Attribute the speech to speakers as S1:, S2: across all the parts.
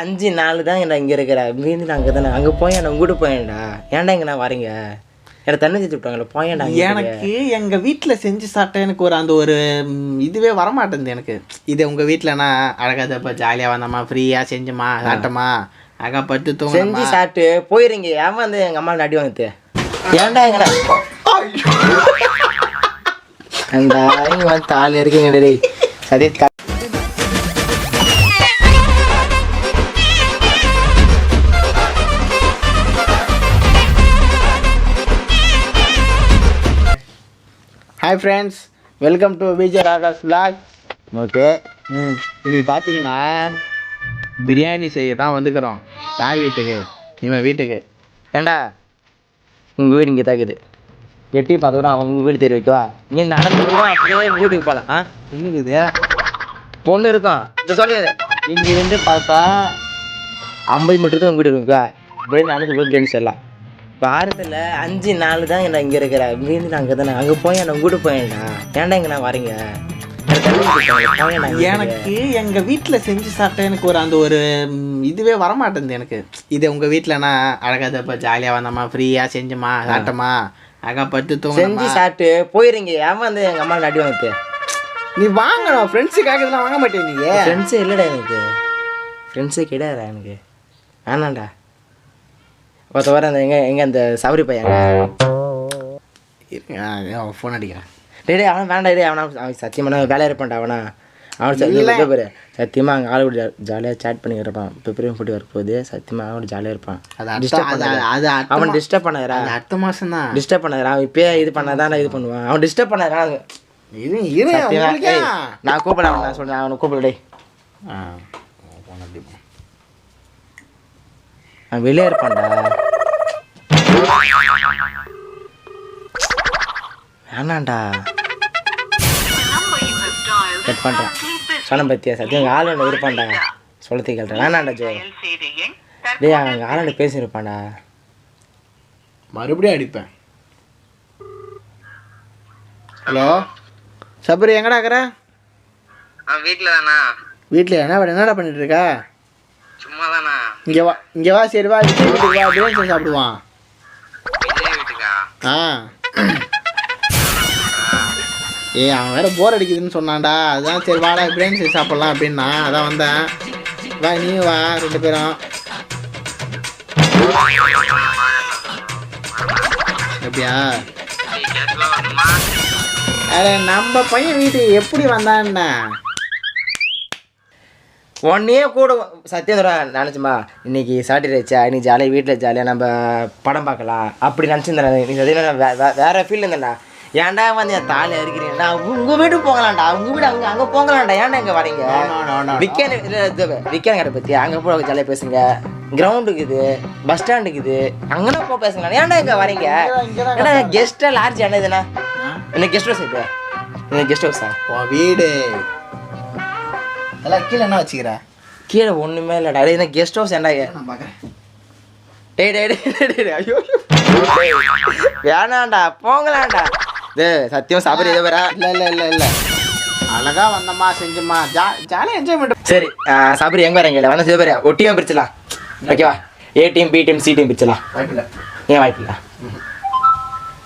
S1: அஞ்சு நாள் தான் நான் இங்கே இருக்கிற. மீதி நான் அங்கே தானே அங்கே போய் நான் உங்ககிட்ட போயேன்டா. ஏன்டா இங்கே நான் வரீங்க? எனக்கு தண்ணி வச்சு விட்டாங்களே போயேன்டா
S2: எனக்கு எங்க வீட்ல செஞ்சு சாப்பிட்டா எனக்கு ஒரு அந்த ஒரு இதுவே வரமாட்டேங்குது எனக்கு. இது உங்க வீட்டுலனா அழகா தப்பா ஜாலியா வந்தோமா ஃப்ரீயா செஞ்சோமா சாப்பிட்டோமா அழகா படுத்து
S1: செஞ்சு
S2: தூங்கி
S1: சாப்பிட்டு போயிருங்க. ஏன் வந்து எங்கள் அம்மா அடி வாங்குது? ஏன்டா எங்கடா அந்த தாலி இருக்கீங்க டேய்
S2: hi friends welcome to Vijay Ragas vlog. Okay இது பார்த்தீங்கன்னா பிரியாணி செய்ய தான் வந்துக்கிறோம். யார் வீட்டுக்கு இவன் வீட்டுக்கு.
S1: ஏன்டா உங்கள் வீடு இங்கே தாக்குது. எட்டி பார்த்தோன்னா அவங்க வீடு தெரிய வைக்கவா? இங்கே நடந்து அப்படியே வீட்டுக்கு போகலாம் ஆ?
S2: என்னது?
S1: பொண்ணு இருக்கும். இந்த சொல்லியது இங்கிருந்து பார்த்தா ஐம்பது மீட்டர் தான் வீடு இருக்கா இப்படியே நடந்து போய் கேம்ஸ் எல்லாம் வாரத்தில் அஞ்சு நாள் தான் நான் இங்கே இருக்கிற? மீதி நான் அங்கே தானே அங்கே போய் நான் உங்ககிட்ட போயேன்டா ஏன்டா இங்கே நான் வரீங்க? எனக்கு தண்ணி வச்சு விட்டாங்களே, போயேன்டா அங்க.
S2: எனக்கு எங்க வீட்ல செஞ்சு சாப்பிட்டா எனக்கு ஒரு அந்த ஒரு இதுவே வரமாட்டேங்குது எனக்கு. இது உங்க வீட்டுலனா அழகா தப்பா ஜாலியா வந்தோமா? ஃப்ரீயா செஞ்சோமா? சாப்பிட்டோமா? அழகா படுத்து
S1: செஞ்சு
S2: தூங்கி
S1: சாப்பிட்டு போயிருங்க. வந்து எங்கள் அம்மா அடி வாங்குது
S2: நீ வாங்கணும் ஃப்ரெண்ட்ஸுக்காக இதெல்லாம் வாங்க மாட்டேன் நீ.
S1: ஃப்ரெண்ட்ஸே இல்லைடா எனக்கு. ஃப்ரெண்ட்ஸே கிடையாதுடா எனக்கு. வேணாண்டா ஒருத்த வர அந்த எங்க எங்க அந்த சவரி பையன்?
S2: ஃபோன் அடிக்கிறேன்.
S1: டேய் டேய், அவன் வேண்டாம் டேய் அவனா அவன் சத்தியமான வேலையா இருப்பான்டா அவனா. அவன் சத்தியமா பாரு சத்தியமா அங்கே ஆளு கூட ஜாலியாக சேட் பண்ணிக்கிறப்பான் பிப்ரவரி ஃபுட்டி வர போகுது சத்தியமா அவன் ஜாலியாக இருப்பான்.
S2: அது
S1: Disturb
S2: அது
S1: அவன் டிஸ்டர்ப் பண்ணாதரா
S2: அடுத்த மாசம் தான்
S1: டிஸ்டர்ப் பண்ணாதரா அவன் இப்பயே இது பண்ணாதான் நான் இது பண்ணுவான். அவன் டிஸ்டர்ப் பண்ணாதரா
S2: இரு இரு
S1: நான் கூப்பிட அவன் நான் சொல்றேன். அவனை கூப்பிடு டேய்.
S2: ஆ.
S1: அவன் வெளியே இருப்பான்டா. வேணாண்டா கட் பண்ணுறேன் சொன்ன பத்தியா? சத்தியம் எங்கள் ஆள் ஒன்று இருப்பான்டா சொல்லத்தை கேள்றேன் வேணாண்டா ஜோ டேய் அவன் ஆளாண்டு பேசியிருப்பான்டா?
S2: மறுபடியும் அடிப்பேன். ஹலோ? சபரி எங்கடா இருக்கிற?
S3: வீட்டில் தானா
S2: வீட்டில் என்ன என்னடா பண்ணிட்டு இருக்க
S3: சும்மா தானா
S2: இங்கே வா இங்கே வா சரி வா வீட்டுக்கு வா. பிரியாணி சாப்பிடுவான் ஆ. ஏய் அவன் வேற போர் அடிக்குதுன்னு சொன்னான்டா. அதான் சரி வாடா பிரியாணி செஞ்சு சாப்பிட்லாம் அப்படின்னா. அதான் வந்தேன். வா நீ வா ரெண்டு பேரும். எப்படியா
S3: நீ
S2: அட நம்ம பையன் வீட்டுக்கு எப்படி வந்தான்னா?
S1: ஒன்னே கூட சத்தியம் நினச்சுமா? இன்னைக்கு சாட்டர்டே வச்சா இன்னைக்கு ஜாலியாக வீட்டில் ஜாலியாக நம்ம படம் பார்க்கலாம். அப்படி நினச்சிருந்தேன் நீ சத்தியம் வே- வே- வேற ஃபீல் இருந்தேன்டா. ஏன்டா வந்து என் தாலி இருக்கிறீங்கடா உங்கள் வீட்டுக்கு போகலாம்டா. உங்கள் வீடு அங்கே அங்கே போகலாம்டா. ஏன்டா இங்கே வரீங்க. விக்கெண்ட் விக்கெண்ட் கடை பற்றி அங்கே போய் ஜாலியாக பேசுங்க. கிரவுண்டுக்கு இது பஸ் ஸ்டாண்டுக்கு இது. அங்கேனா போய் பேசுங்களா ஏன்டா இங்கே வரீங்க? ஏன்னா கெஸ்ட்டாக லார்ஜ் என்ன இதுண்ணா இன்னைக்கு கெஸ்ட் ஹவுஸ் இப்போ இன்னைக்கு கெஸ்ட் ஹவுஸா
S2: வீடு. எல்லாம் கீழே என்ன வச்சுக்கிற?
S1: கீழே ஒன்றுமே இல்லைடா. இந்த கெஸ்ட் ஹவுஸ் ஏன்டா
S2: நான் பார்க்குறேன்
S1: டேய் டேய் டேய் டேய், ஐயோ டேய், வேணாம்டா டேய் சத்தியம் சபரி இதை வரா
S2: இல்லை இல்லை இல்லை இல்லை அழகா வந்தம்மா செஞ்சம்மா ஜா ஜாலியாக என்ஜாய் பண்ணுறேன்
S1: சரி சபரி எங்கே வரீங்க வந்து சிவபரியா ஒட்டியும் பிரிச்சலாம் ஓகேவா A team B team C team பிரிச்சலாம்
S2: வாய்ப்பில்லை
S1: ஏன் வாய்ப்பு இல்லை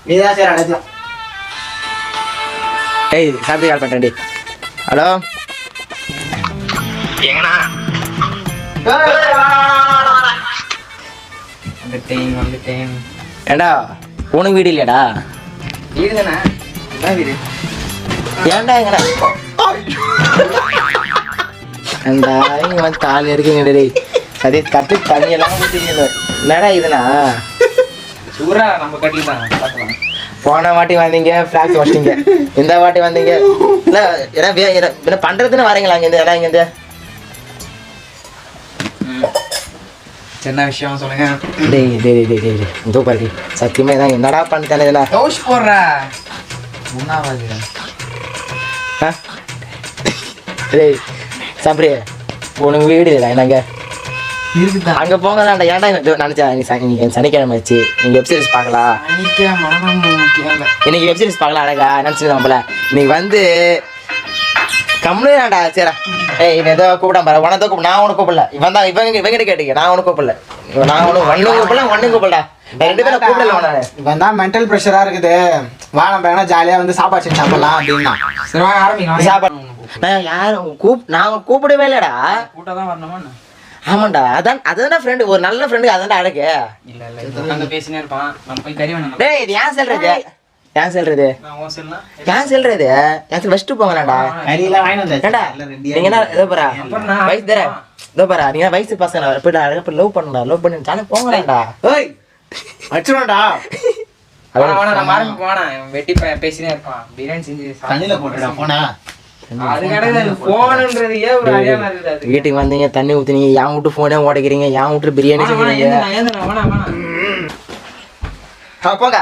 S2: நீ தான் சரி
S1: ஏய் சபரி கால் பண்ணுறேன் டி ஹலோ
S3: எங்கண்ணா
S2: வந்துட்டேன் வந்துட்டேன்
S1: ஏண்டா உனக்கு வீடு இல்லையாடா
S2: வீடு.
S1: ஏன்டா எங்கடா அந்த இங்க வந்து தாலி இருக்கீங்க டேய். சரி கட்டு தண்ணியெல்லாம் என்னடா இதுனா
S2: சூரா நம்ம கட்டிலாம் பார்க்கலாம்.
S1: போன வாட்டி வந்தீங்க ஃப்ளாக்ஸ் வச்சிட்டீங்க. இந்த வாட்டி வந்தீங்க. இல்லை என்ன பண்ணுறதுன்னு வரீங்களா இங்கேருந்து எல்லாம் இங்கேருந்து
S2: என்ன விஷயம் சொல்லுங்க?
S1: டேய் டேய் டேய் டேய் டேய் இதோ பாரு டேய். சத்தியமா இதான் என்னடா பண்ணிட்டானே இதெல்லாம்?
S2: டவுஸ் போடுற.
S1: ஆ? டேய் சப்ரி உனக்கு வீடு இல்லைடா என்னங்க?
S2: இருக்குதா?
S1: அங்கே போங்கதான்டா. ஏன்டா இந்த- நினைச்சேன் நீ சனி நீங்க சனிக்கிழமை வச்சு நீங்கள் வெப் சீரிஸ் பார்க்கலாம்
S2: இல்லை
S1: இன்னைக்கு வெப் சீரிஸ் பார்க்கலாம் அழகா நினச்சிட்டு நம்மள இன்னைக்கு வந்து கம்முனுடா சரி. ஏய் இவன் ஏதோ கூப்பிடாம பாரு. உனக்கு கூப்பிட. நான் உனக்கு கூப்பிடல. இவன் தான் இவங்க இவங்கிட்ட கேட்டுக்க. நான் உனக்கு கூப்பிடல. நான் உனக்கு ஒன்னும் கூப்பிடல ஒன்னும் கூப்பிடல. ரெண்டு பேரும் கூப்பிடல உன
S2: இவன் தான் மென்டல் ப்ரெஷரா இருக்குது. வா நம்ம வேணா ஜாலியா வந்து சாப்பாடு செஞ்சு சாப்பிடலாம் அப்படின்னா.
S4: சரி வாங்க ஆரம்பிக்கலாம்
S1: சாப்பாடு. நான் யாரும் கூப் நான் கூப்பிடவே இல்லடா.
S4: கூட்டா தான் வரணுமா?
S1: ஆமாண்டா. அதான் அதான் ஃப்ரெண்டு ஒரு நல்ல ஃப்ரெண்டு அதான்டா அழகு
S4: இல்ல இல்ல பேசினே இருப்பான். நம்ம போய் கறி வேணும்
S1: டேய் இது ஏன் சொல்றது? ஏன் சொல்றது?
S4: சொல்லலாம்
S1: ஏன் சொல்றது? ஏன் சொல்
S2: வாங்கி
S1: ஏண்டா? நீங்க என்ன இதோ பாரா வயசு தர இதோ பாரா நீங்க வயசு பசங்க. போய் அழகா போய் லவ் பண்ணுடா லவ் பண்ணி ஜாலியா போங்களாடா
S2: ஏய்
S4: இவன் வெட்டி பேசினே இருப்பான். பிரியாணி செஞ்சு.
S2: தண்ணியில போட்டுடா போனா.
S4: ஏன்
S1: வீட்டுக்கு வந்தீங்க தண்ணி ஊத்துனீங்க என் வீட்டு போனே உடைக்கிறீங்க என் வீட்டு பிரியாணி செஞ்சீங்க போங்க.